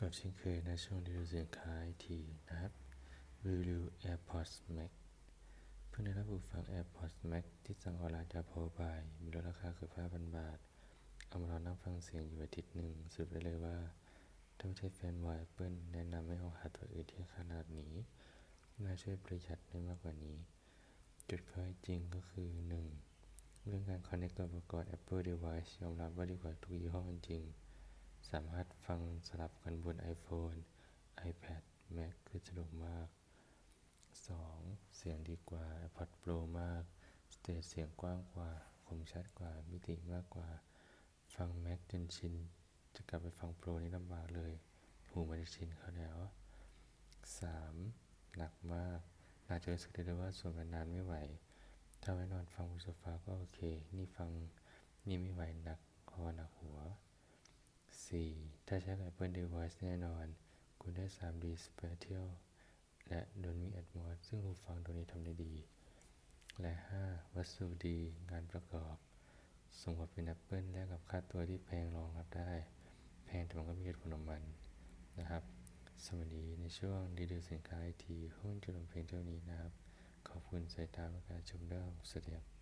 ก็เช่นเคยในช่วงรีวิวสินค้าไอทีนะครับรีวิว AirPods Max เพื่อนได้รับหูฟัง AirPods Max ที่สั่งออนไลน์จาก p o w by มีลดราคาเกือบ5,000 บาท เอามาลองนั่งฟังเสียงอยู่อาทิตย์หนึ่งสรุปได้เลยว่า ถ้าไม่ใช่แฟนวาย Apple แนะนำให้เอาหาตัวอื่นที่ขนาดนี้น่าช่วยประหยัดได้มากกว่านี้ จุดข้อจริงก็คือ 1. เรื่องการ Connect ตัวอุปกรณ์ Apple Device ยอมรับว่าดีกว่าทุกยี่ห้อจริง สามารถฟังสลับกันบน iPhone iPad Mac คือสะดวกมาก 2. เสียงดีกว่า AirPods Pro มาก สเตจเสียงกว้างกว่า คมชัดกว่า มิติมากกว่า ฟัง Mac จนชิน จะกลับไปฟัง Pro นี่ลำบากเลย หูมันจะชินเขาแล้ว 3. หนักมากน่าจจะรู้สึกได้เลยว่าส่วมนานไม่ไหว ถ้าไว้นอนฟังบนโซฟาก็โอเค นี่ฟังนี่ไม่ไหวหนักคอหนักหัว 4. ถ้าใช้กับ Apple Device แน่นอน คุณได้ 3D Spatial และ Dolby Atmos ซึ่งหูฟังตัวนี้ทำได้ดี และ 5. วัสดุดี งานประกอบสมกับเป็น Apple แลกกับค่าตัวที่แพงรองรับได้ แพงแต่มันก็มีเหตุผลของมันนะครับสวัสดีในช่วงรีวิวสินค้าไอทีหุ้นจุลเพลงเท่านี้นะครับ ขอบคุณสายตาและการชมด้วยสวัสดีครับ